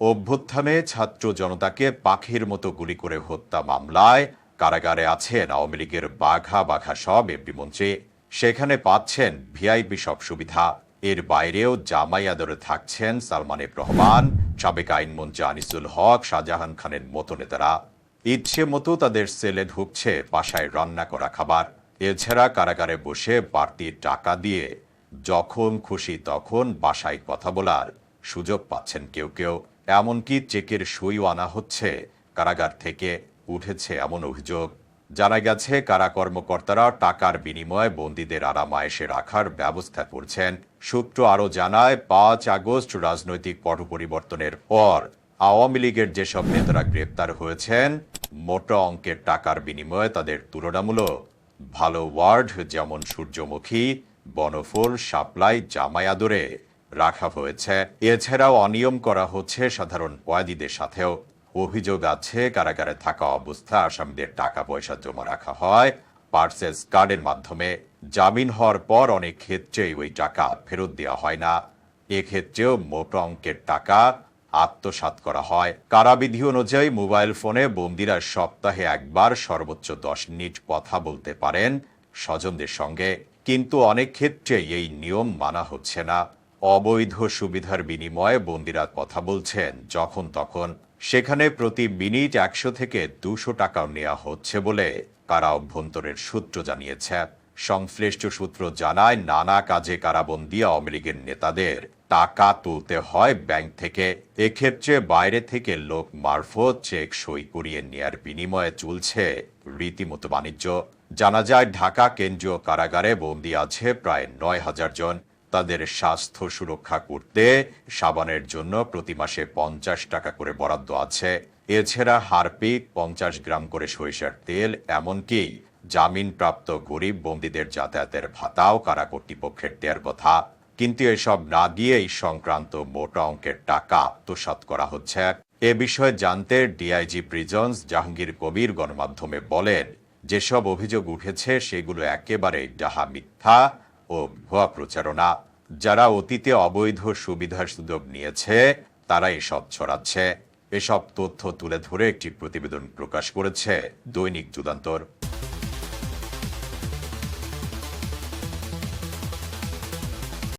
অভ্যুত্থানে ছাত্র জনতাকে পাখির মতো গুলি করে হত্যা মামলায়। কারাগারে আছেন আওয়ামী লীগের বাঘা বাঘা সব এমপি মন্ত্রী সেখানে পাচ্ছেন ভিআইপি সব সুবিধা। এর বাইরেও জামাই আদরে থাকছেন সালমান রহমান, সাবেক আইনমন্ত্রী আনিসুল হক, শাহজাহান খানের মতো নেতারা। ইচ্ছে মতো তাদের সেলে ঢুকছে বাসায় রান্না করা খাবার। এছাড়া কারাগারে বসে বাড়তি টাকা দিয়ে যখন খুশি তখন বাসায় কথা বলার সুযোগ পাচ্ছেন কেউ কেউ। এমনকি চেকের সইও আনা হচ্ছে। কারাগার থেকে উঠেছে এমন অভিযোগ। জানা গেছে, কারা কর্মকর্তারা টাকার বিনিময়ে বন্দীদের আরামায়েশে রাখার ব্যবস্থা করছেন। সূত্র আরও জানায়, পাঁচ আগস্ট রাজনৈতিক পট পরিবর্তনের পর আওয়ামী লীগের যেসব নেতারা গ্রেপ্তার হয়েছেন, মোটা অঙ্কের টাকার বিনিময়ে তাদের তুলনামূলক ভালো ওয়ার্ড যেমন সূর্যমুখী, বনফুল, সাপ্লাই জামাই আদরে রাখা হয়েছে। এছাড়াও অনিয়ম করা হচ্ছে সাধারণ কয়েদিদের সাথেও। অভিযোগ আছে, কারাগারে থাকা অবস্থা, আসামিদের টাকা পয়সা জমা রাখা হয়। পার্সেস কার্ডের মাধ্যমে জামিন হওয়ার পর অনেক ক্ষেত্রেই ওই টাকা ফেরত দেওয়া হয় না। এক্ষেত্রেও মোট অঙ্কের টাকা আত্মসাৎ করা হয়। কারাবিধি অনুযায়ী মোবাইল ফোনে বন্দিরা সপ্তাহে একবার সর্বোচ্চ দশ মিনিট কথা বলতে পারেন স্বজনদের সঙ্গে। কিন্তু অনেক ক্ষেত্রে এই নিয়ম মানা হচ্ছে না। অবৈধ সুবিধার বিনিময়ে বন্দিরা কথা বলছেন। যখন তখন সেখানে প্রতি মিনিট একশো থেকে দুশো টাকাও নেওয়া হচ্ছে বলে কারা অভ্যন্তরের সূত্র জানিয়েছে। সংশ্লিষ্ট সূত্র জানায়, নানা কাজে কারাবন্দি আওয়ামী লীগের নেতাদের টাকা তুলতে হয় ব্যাংক থেকে। এক্ষেত্রে বাইরে থেকে লোক মারফত চেক সই করিয়ে নেয়ার বিনিময়ে চলছে রীতিমতো বাণিজ্য। জানা যায়, ঢাকা কেন্দ্রীয় কারাগারে বন্দী আছে প্রায় নয় হাজার জন। তাদের স্বাস্থ্য সুরক্ষা করতে সাবানের জন্য প্রতি মাসে পঞ্চাশ টাকা করে বরাদ্দ আছে। এছাড়া হারপিক পঞ্চাশ গ্রাম করে সরিষার তেল, এমনকি জামিনপ্রাপ্ত গরিব বন্দীদের যাতায়াতের ভাতাও কারা কর্তৃপক্ষের দেওয়ার কথা। কিন্তু এসব না দিয়ে এই সংক্রান্ত মোটা অঙ্কের টাকা আত্মসাৎ করা হচ্ছে। এ বিষয়ে জানতে ডিআইজি প্রিজন্স জাহাঙ্গীর কবির গণমাধ্যমে বলেন, যেসব অভিযোগ উঠেছে, সেগুলো একেবারে ডাহা মিথ্যা ও ভুয়া প্রচারণা। যারা অতীতে অবৈধ সুবিধার সুযোগ নিয়েছে, তারা এসব ছড়াচ্ছে। এসব তথ্য তুলে ধরে একটি প্রতিবেদন প্রকাশ করেছে দৈনিক যুগান্তর।